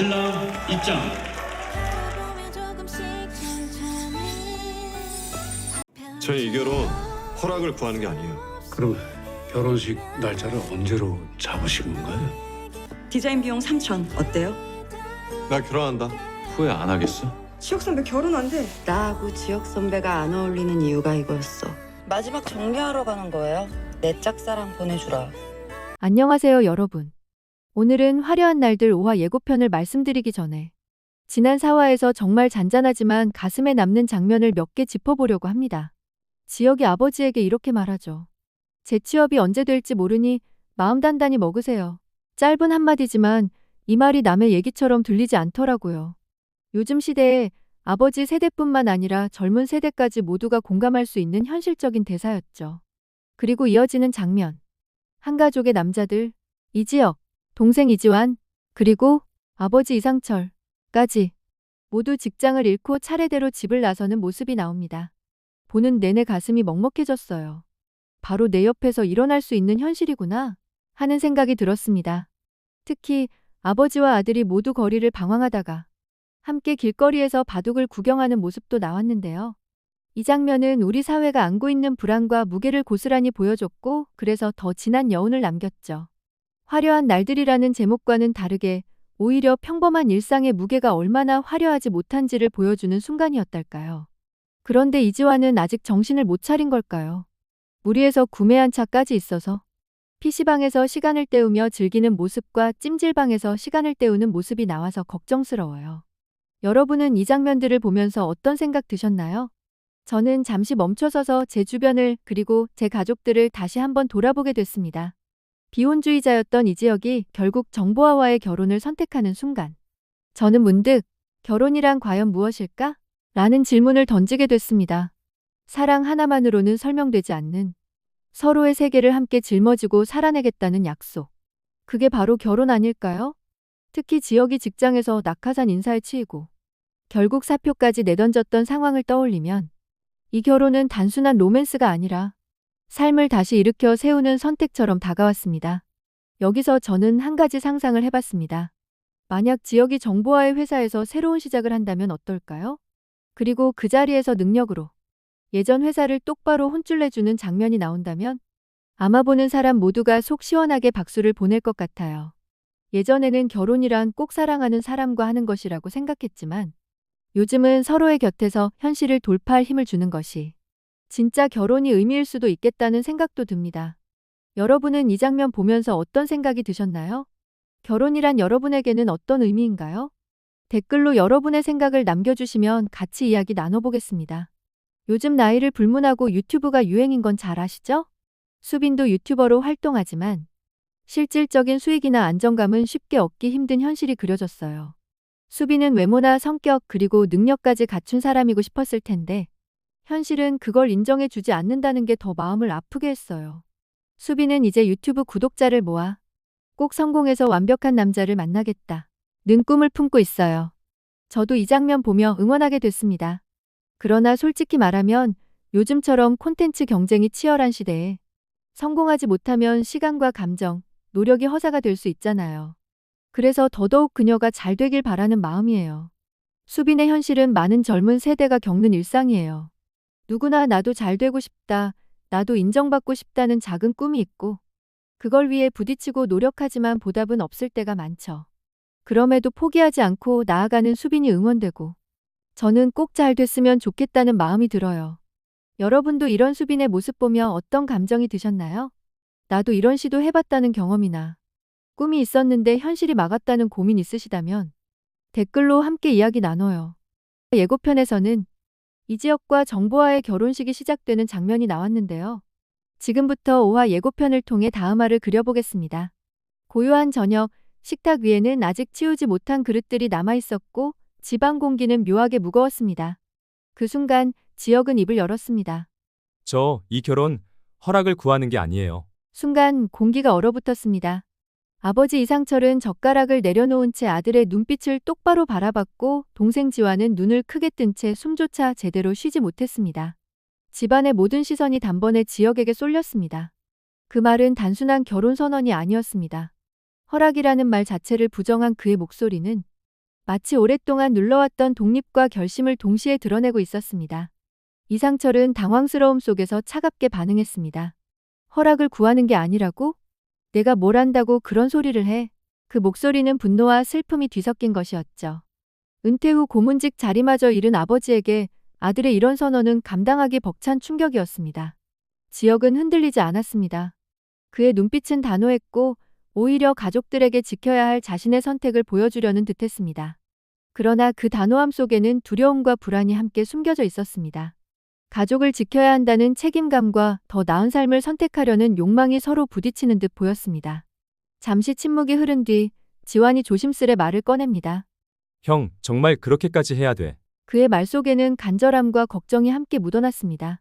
신랑 입장. 저희 이 결혼 허락을 구하는 게 아니에요. 그럼 결혼식 날짜를 언제로 잡으신 건가요? 디자인 비용 3천 어때요? 나 결혼한다. 후회 안 하겠어? 지혁 선배 결혼 안 돼. 나하고 지혁 선배가 안 어울리는 이유가 이거였어. 마지막 정리하러 가는 거예요. 내 짝사랑 보내주라. 안녕하세요, 여러분. 오늘은 화려한 날들 5화 예고편을 말씀드리기 전에 지난 4화에서 정말 잔잔하지만 가슴에 남는 장면을 몇 개 짚어보려고 합니다. 지혁이 아버지에게 이렇게 말하죠. 재취업이 언제 될지 모르니 마음 단단히 먹으세요. 짧은 한마디지만 이 말이 남의 얘기처럼 들리지 않더라고요. 요즘 시대에 아버지 세대뿐만 아니라 젊은 세대까지 모두가 공감할 수 있는 현실적인 대사였죠. 그리고 이어지는 장면. 한 가족의 남자들, 이지혁, 동생 이지환, 그리고 아버지 이상철까지 모두 직장을 잃고 차례대로 집을 나서는 모습이 나옵니다. 보는 내내 가슴이 먹먹해졌어요. 바로 내 옆에서 일어날 수 있는 현실이구나 하는 생각이 들었습니다. 특히 아버지와 아들이 모두 거리를 방황하다가 함께 길거리에서 바둑을 구경하는 모습도 나왔는데요. 이 장면은 우리 사회가 안고 있는 불안과 무게를 고스란히 보여줬고 그래서 더 진한 여운을 남겼죠. 화려한 날들이라는 제목과는 다르게 오히려 평범한 일상의 무게가 얼마나 화려하지 못한지를 보여주는 순간이었달까요. 그런데 이지환은 아직 정신을 못 차린 걸까요? 무리해서 구매한 차까지 있어서 PC방에서 시간을 때우며 즐기는 모습과 찜질방에서 시간을 때우는 모습이 나와서 걱정스러워요. 여러분은 이 장면들을 보면서 어떤 생각 드셨나요? 저는 잠시 멈춰서서 제 주변을 그리고 제 가족들을 다시 한번 돌아보게 됐습니다. 비혼주의자였던 이지혁이 결국 정보화와의 결혼을 선택하는 순간. 저는 문득 결혼이란 과연 무엇일까? 라는 질문을 던지게 됐습니다. 사랑 하나만으로는 설명되지 않는 서로의 세계를 함께 짊어지고 살아내겠다는 약속. 그게 바로 결혼 아닐까요? 특히 지역이 직장에서 낙하산 인사에 치이고 결국 사표까지 내던졌던 상황을 떠올리면 이 결혼은 단순한 로맨스가 아니라 삶을 다시 일으켜 세우는 선택처럼 다가왔습니다. 여기서 저는 한 가지 상상을 해봤습니다. 만약 지역이 정보화의 회사에서 새로운 시작을 한다면 어떨까요? 그리고 그 자리에서 능력으로 예전 회사를 똑바로 혼쭐내주는 장면이 나온다면 아마 보는 사람 모두가 속 시원하게 박수를 보낼 것 같아요. 예전에는 결혼이란 꼭 사랑하는 사람과 하는 것이라고 생각했지만 요즘은 서로의 곁에서 현실을 돌파할 힘을 주는 것이 진짜 결혼이 의미일 수도 있겠다는 생각도 듭니다. 여러분은 이 장면 보면서 어떤 생각이 드셨나요? 결혼이란 여러분에게는 어떤 의미인가요? 댓글로 여러분의 생각을 남겨주시면 같이 이야기 나눠보겠습니다. 요즘 나이를 불문하고 유튜브가 유행인 건 잘 아시죠? 수빈도 유튜버로 활동하지만 실질적인 수익이나 안정감은 쉽게 얻기 힘든 현실이 그려졌어요. 수빈은 외모나 성격 그리고 능력까지 갖춘 사람이고 싶었을 텐데 현실은 그걸 인정해 주지 않는다는 게 더 마음을 아프게 했어요. 수빈은 이제 유튜브 구독자를 모아 꼭 성공해서 완벽한 남자를 만나겠다. 는 꿈을 품고 있어요. 저도 이 장면 보며 응원하게 됐습니다. 그러나 솔직히 말하면 요즘처럼 콘텐츠 경쟁이 치열한 시대에 성공하지 못하면 시간과 감정, 노력이 허사가 될 수 있잖아요. 그래서 더더욱 그녀가 잘 되길 바라는 마음이에요. 수빈의 현실은 많은 젊은 세대가 겪는 일상이에요. 누구나 나도 잘 되고 싶다, 나도 인정받고 싶다는 작은 꿈이 있고, 그걸 위해 부딪히고 노력하지만 보답은 없을 때가 많죠. 그럼에도 포기하지 않고 나아가는 수빈이 응원되고, 저는 꼭 잘 됐으면 좋겠다는 마음이 들어요. 여러분도 이런 수빈의 모습 보며 어떤 감정이 드셨나요? 나도 이런 시도 해봤다는 경험이나, 꿈이 있었는데 현실이 막았다는 고민 있으시다면, 댓글로 함께 이야기 나눠요. 예고편에서는 이지혁과 정보화의 결혼식이 시작되는 장면이 나왔는데요. 지금부터 5화 예고편을 통해 다음화를 그려보겠습니다. 고요한 저녁, 식탁 위에는 아직 치우지 못한 그릇들이 남아 있었고 지방 공기는 묘하게 무거웠습니다. 그 순간 지혁은 입을 열었습니다. 저 이 결혼 허락을 구하는 게 아니에요. 순간 공기가 얼어붙었습니다. 아버지 이상철은 젓가락을 내려놓은 채 아들의 눈빛을 똑바로 바라봤고 동생 지환은 눈을 크게 뜬 채 숨조차 제대로 쉬지 못했습니다. 집안의 모든 시선이 단번에 지역에게 쏠렸습니다. 그 말은 단순한 결혼 선언이 아니었습니다. 허락이라는 말 자체를 부정한 그의 목소리는 마치 오랫동안 눌러왔던 독립과 결심을 동시에 드러내고 있었습니다. 이상철은 당황스러움 속에서 차갑게 반응했습니다. 허락을 구하는 게 아니라고? 내가 뭘 한다고 그런 소리를 해? 그 목소리는 분노와 슬픔이 뒤섞인 것이었죠. 은퇴 후 고문직 자리마저 잃은 아버지에게 아들의 이런 선언은 감당하기 벅찬 충격이었습니다. 지역은 흔들리지 않았습니다. 그의 눈빛은 단호했고 오히려 가족들에게 지켜야 할 자신의 선택을 보여주려는 듯했습니다. 그러나 그 단호함 속에는 두려움과 불안이 함께 숨겨져 있었습니다. 가족을 지켜야 한다는 책임감과 더 나은 삶을 선택하려는 욕망이 서로 부딪히는 듯 보였습니다. 잠시 침묵이 흐른 뒤 지환이 조심스레 말을 꺼냅니다. 형, 정말 그렇게까지 해야 돼. 그의 말 속에는 간절함과 걱정이 함께 묻어났습니다.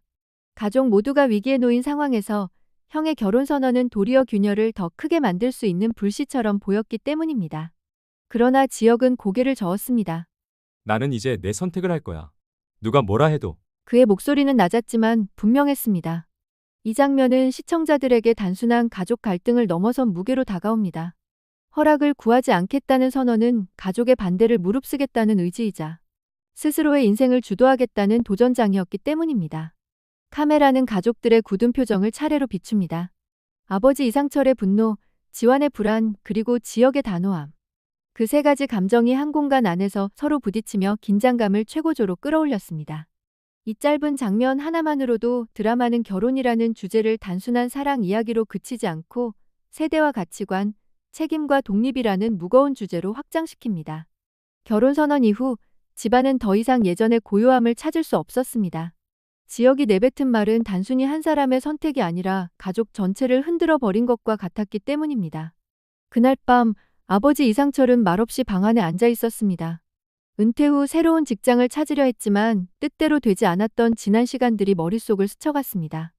가족 모두가 위기에 놓인 상황에서 형의 결혼 선언은 도리어 균열을 더 크게 만들 수 있는 불씨처럼 보였기 때문입니다. 그러나 지역은 고개를 저었습니다. 나는 이제 내 선택을 할 거야. 누가 뭐라 해도. 그의 목소리는 낮았지만 분명했습니다. 이 장면은 시청자들에게 단순한 가족 갈등을 넘어선 무게로 다가옵니다. 허락을 구하지 않겠다는 선언은 가족의 반대를 무릅쓰겠다는 의지이자 스스로의 인생을 주도하겠다는 도전장이었기 때문입니다. 카메라는 가족들의 굳은 표정을 차례로 비춥니다. 아버지 이상철의 분노, 지환의 불안, 그리고 지역의 단호함. 그 세 가지 감정이 한 공간 안에서 서로 부딪히며 긴장감을 최고조로 끌어올렸습니다. 이 짧은 장면 하나만으로도 드라마는 결혼이라는 주제를 단순한 사랑 이야기로 그치지 않고 세대와 가치관, 책임과 독립이라는 무거운 주제로 확장시킵니다. 결혼 선언 이후 집안은 더 이상 예전의 고요함을 찾을 수 없었습니다. 지역이 내뱉은 말은 단순히 한 사람의 선택이 아니라 가족 전체를 흔들어 버린 것과 같았기 때문입니다. 그날 밤 아버지 이상철은 말없이 방 안에 앉아 있었습니다. 은퇴 후 새로운 직장을 찾으려 했지만 뜻대로 되지 않았던 지난 시간들이 머릿속을 스쳐갔습니다.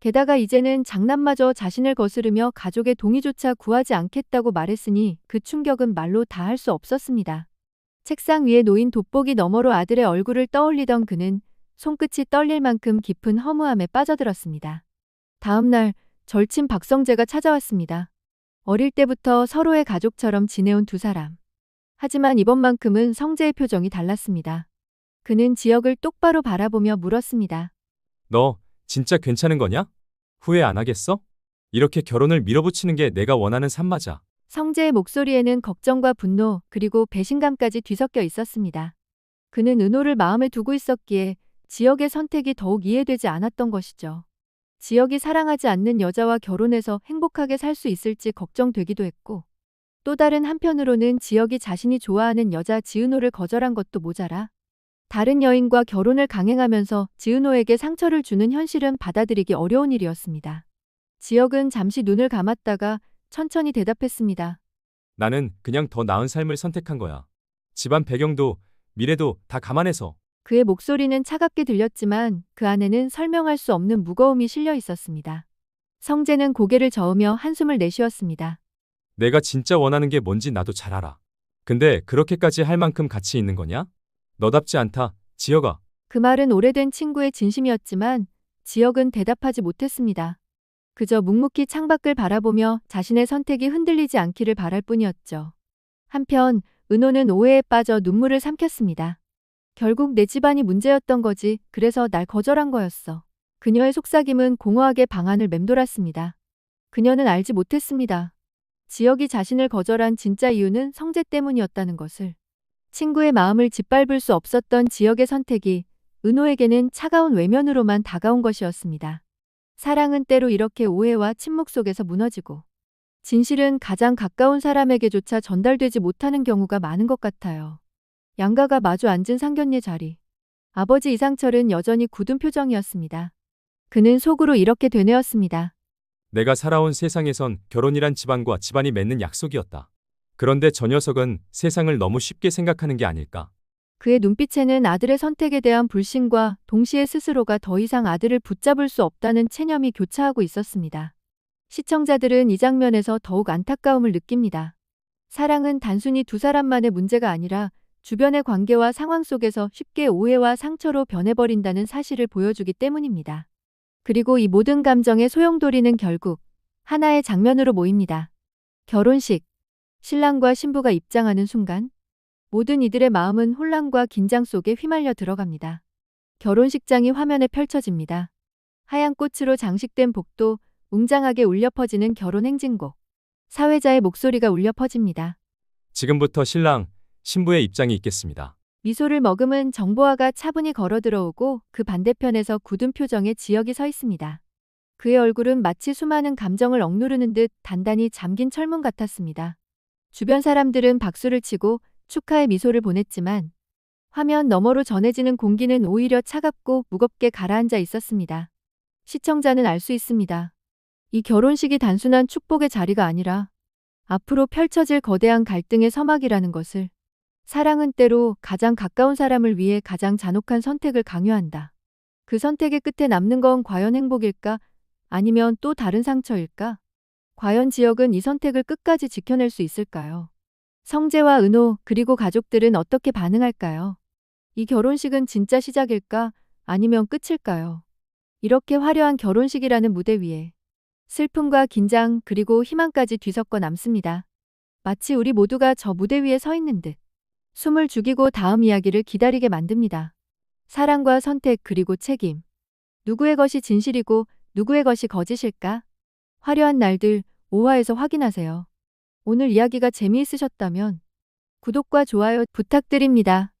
게다가 이제는 장남마저 자신을 거스르며 가족의 동의조차 구하지 않겠다고 말했으니 그 충격은 말로 다 할 수 없었습니다. 책상 위에 놓인 돋보기 너머로 아들의 얼굴을 떠올리던 그는 손끝이 떨릴 만큼 깊은 허무함에 빠져들었습니다. 다음 날 절친 박성재가 찾아왔습니다. 어릴 때부터 서로의 가족처럼 지내온 두 사람. 하지만 이번만큼은 성재의 표정이 달랐습니다. 그는 지역을 똑바로 바라보며 물었습니다. 너 진짜 괜찮은 거냐? 후회 안 하겠어? 이렇게 결혼을 밀어붙이는 게 내가 원하는 삶 맞아. 성재의 목소리에는 걱정과 분노 그리고 배신감까지 뒤섞여 있었습니다. 그는 은호를 마음에 두고 있었기에 지역의 선택이 더욱 이해되지 않았던 것이죠. 지역이 사랑하지 않는 여자와 결혼해서 행복하게 살 수 있을지 걱정되기도 했고 또 다른 한편으로는 지역이 자신이 좋아하는 여자 지은호를 거절한 것도 모자라 다른 여인과 결혼을 강행하면서 지은호에게 상처를 주는 현실은 받아들이기 어려운 일이었습니다. 지역은 잠시 눈을 감았다가 천천히 대답했습니다. 나는 그냥 더 나은 삶을 선택한 거야. 집안 배경도 미래도 다 감안해서. 그의 목소리는 차갑게 들렸지만 그 안에는 설명할 수 없는 무거움이 실려 있었습니다. 성재는 고개를 저으며 한숨을 내쉬었습니다. 내가 진짜 원하는 게 뭔지 나도 잘 알아. 근데 그렇게까지 할 만큼 가치 있는 거냐? 너답지 않다, 지혁아. 그 말은 오래된 친구의 진심이었지만 지역은 대답하지 못했습니다. 그저 묵묵히 창밖을 바라보며 자신의 선택이 흔들리지 않기를 바랄 뿐이었죠. 한편 은호는 오해에 빠져 눈물을 삼켰습니다. 결국 내 집안이 문제였던 거지. 그래서 날 거절한 거였어. 그녀의 속삭임은 공허하게 방안을 맴돌았습니다. 그녀는 알지 못했습니다. 지역이 자신을 거절한 진짜 이유는 성재 때문이었다는 것을. 친구의 마음을 짓밟을 수 없었던 지역의 선택이 은호에게는 차가운 외면으로만 다가온 것이었습니다. 사랑은 때로 이렇게 오해와 침묵 속에서 무너지고 진실은 가장 가까운 사람에게조차 전달되지 못하는 경우가 많은 것 같아요. 양가가 마주 앉은 상견례 자리. 아버지 이상철은 여전히 굳은 표정이었습니다. 그는 속으로 이렇게 되뇌었습니다. 내가 살아온 세상에선 결혼이란 집안과 집안이 맺는 약속이었다. 그런데 저 녀석은 세상을 너무 쉽게 생각하는 게 아닐까. 그의 눈빛에는 아들의 선택에 대한 불신과 동시에 스스로가 더 이상 아들을 붙잡을 수 없다는 체념이 교차하고 있었습니다. 시청자들은 이 장면에서 더욱 안타까움을 느낍니다. 사랑은 단순히 두 사람만의 문제가 아니라 주변의 관계와 상황 속에서 쉽게 오해와 상처로 변해버린다는 사실을 보여주기 때문입니다. 그리고 이 모든 감정의 소용돌이는 결국 하나의 장면으로 모입니다. 결혼식. 신랑과 신부가 입장하는 순간 모든 이들의 마음은 혼란과 긴장 속에 휘말려 들어갑니다. 결혼식장이 화면에 펼쳐집니다. 하얀 꽃으로 장식된 복도, 웅장하게 울려 퍼지는 결혼 행진곡. 사회자의 목소리가 울려 퍼집니다. 지금부터 신랑, 신부의 입장이 있겠습니다. 미소를 머금은 정보화가 차분히 걸어 들어오고 그 반대편에서 굳은 표정의 지역이 서 있습니다. 그의 얼굴은 마치 수많은 감정을 억누르는 듯 단단히 잠긴 철문 같았습니다. 주변 사람들은 박수를 치고 축하의 미소를 보냈지만 화면 너머로 전해지는 공기는 오히려 차갑고 무겁게 가라앉아 있었습니다. 시청자는 알 수 있습니다. 이 결혼식이 단순한 축복의 자리가 아니라 앞으로 펼쳐질 거대한 갈등의 서막이라는 것을 사랑은 때로 가장 가까운 사람을 위해 가장 잔혹한 선택을 강요한다. 그 선택의 끝에 남는 건 과연 행복일까? 아니면 또 다른 상처일까? 과연 지역은 이 선택을 끝까지 지켜낼 수 있을까요? 성재와 은호 그리고 가족들은 어떻게 반응할까요? 이 결혼식은 진짜 시작일까? 아니면 끝일까요? 이렇게 화려한 결혼식이라는 무대 위에 슬픔과 긴장 그리고 희망까지 뒤섞어 남습니다. 마치 우리 모두가 저 무대 위에 서 있는 듯. 숨을 죽이고 다음 이야기를 기다리게 만듭니다. 사랑과 선택 그리고 책임. 누구의 것이 진실이고 누구의 것이 거짓일까? 화려한 날들 5화에서 확인하세요. 오늘 이야기가 재미있으셨다면 구독과 좋아요 부탁드립니다.